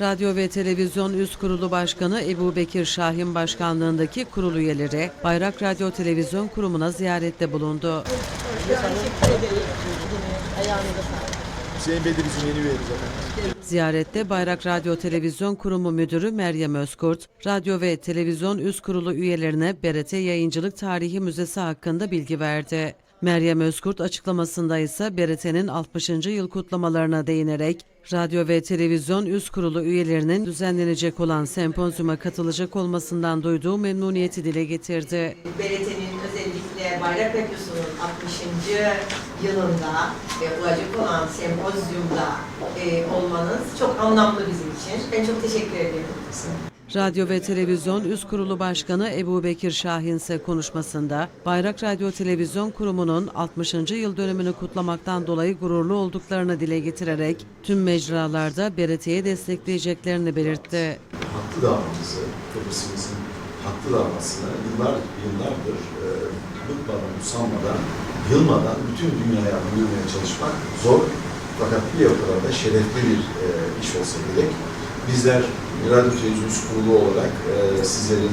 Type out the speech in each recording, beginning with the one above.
Radyo ve Televizyon Üst Kurulu Başkanı Ebu Bekir Şahin Başkanlığındaki kurul üyeleri Bayrak Radyo Televizyon Kurumu'na ziyarette bulundu. Hüseyin Bey de bizim yeni üyemiz efendim. Ziyarette Bayrak Radyo Televizyon Kurumu Müdürü Meryem Özkurt, radyo ve televizyon üst kurulu üyelerine BRT Yayıncılık Tarihi Müzesi hakkında bilgi verdi. Meryem Özkurt açıklamasında ise BRT'nin 60. yıl kutlamalarına değinerek radyo ve televizyon üst kurulu üyelerinin düzenlenecek olan sempozyuma katılacak olmasından duyduğu memnuniyeti dile getirdi. BRT'nin özellikle Bayrak Radyosu'nun 60. yılında ve olacak olan sempozyumda e, olmanız çok anlamlı bizim için. Ben çok teşekkür ederim. Radyo ve Televizyon Üst Kurulu Başkanı Ebu Bekir Şahin ise konuşmasında Bayrak Radyo Televizyon Kurumu'nun 60. yıl dönümünü kutlamaktan dolayı gururlu olduklarını dile getirerek tüm mecralarda BRT'yi destekleyeceklerini belirtti. haklı davamızı, Kıbrıs'ımızın haklı davasını yıllar, yıllardır e, bıkmadan, usanmadan, yılmadan bütün dünyaya duyurmaya çalışmak zor. Fakat bir o da şerefli bir e, iş olsa gerek. Bizler Radyo Televizyon Üst Kurulu olarak e, sizlerin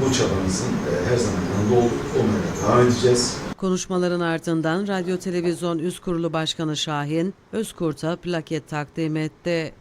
bu çabanızın e, her zaman yanında olduk. Da devam edeceğiz. Konuşmaların ardından Radyo Televizyon Üst Kurulu Başkanı Şahin, Özkurt'a plaket takdim etti.